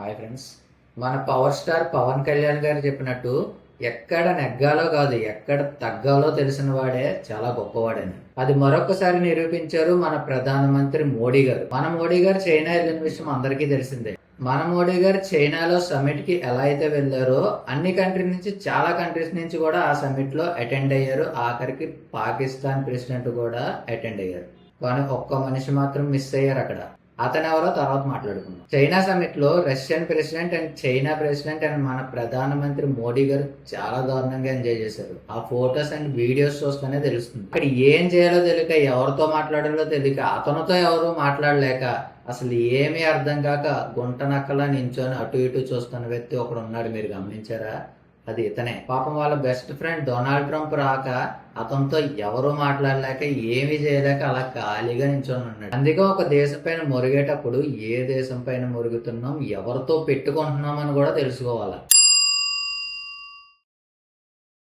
Hi friends. మన power star Pawan Kalyan garu చెప్పినట్టు ఎక్కడ నెగ్గాలో కాదు ఎక్కడ తగ్గాలో తెలిసిన వాడే చాలా గొప్పవాడని. అది మరొకసారి నిరూపించారు మన ప్రధానమంత్రి మోడీ గారు. మన మోడీ గారు చైనా వెళ్ళిన విషయం అందరికీ తెలిసిందే. మన మోడీ గారు చైనాలో సమ్మిట్కి ఎలా అయితే వెళ్ళారో అన్ని కంట్రీ నుంచి చాలా కంట్రీస్ నుంచి కూడా ఆ సమ్మిట్లో అటెండ్ అయ్యారు. ఆఖరికి పాకిస్తాన్ ప్రెసిడెంట్ కూడా అటెండ్ అయ్యారు. కానీ ఒక్క మనిషి మాత్రం మిస్ అయ్యారు అక్కడ. అతను ఎవరో తర్వాత మాట్లాడుకుందాం. China సమ్మిట్లో Russian president and China president and మన ప్రధానమంత్రి మోడీ గారు చాలా దారుణంగా ఎంజాయ్ చేశారు. ఆ ఫొటోస్ అండ్ వీడియోస్ చూస్తేనే తెలుస్తుంది. అక్కడ ఏం చేయాలో తెలియక ఎవరితో మాట్లాడాలో తెలియక అతనితో ఎవరు మాట్లాడలేక అసలు ఏమీ అర్థం కాక గుంట నక్కలా నించొని అటు ఇటు చూస్తున్న వ్యక్తి ఒకడు ఉన్నాడు. మీరు గమనించారా? అది ఇతనే. పాపం వాళ్ళ బెస్ట్ ఫ్రెండ్ డొనాల్డ్ ట్రంప్ రాక అతనితో ఎవరు మాట్లాడలేక ఏమీ చేయలేక అలా ఖాళీగా నించొని ఉన్నాడు. అందుకే ఒక దేశం పైన మురిగేటప్పుడు ఏ దేశం పైన మురుగుతున్నాం ఎవరితో పెట్టుకుంటున్నాం అని కూడా తెలుసుకోవాలి.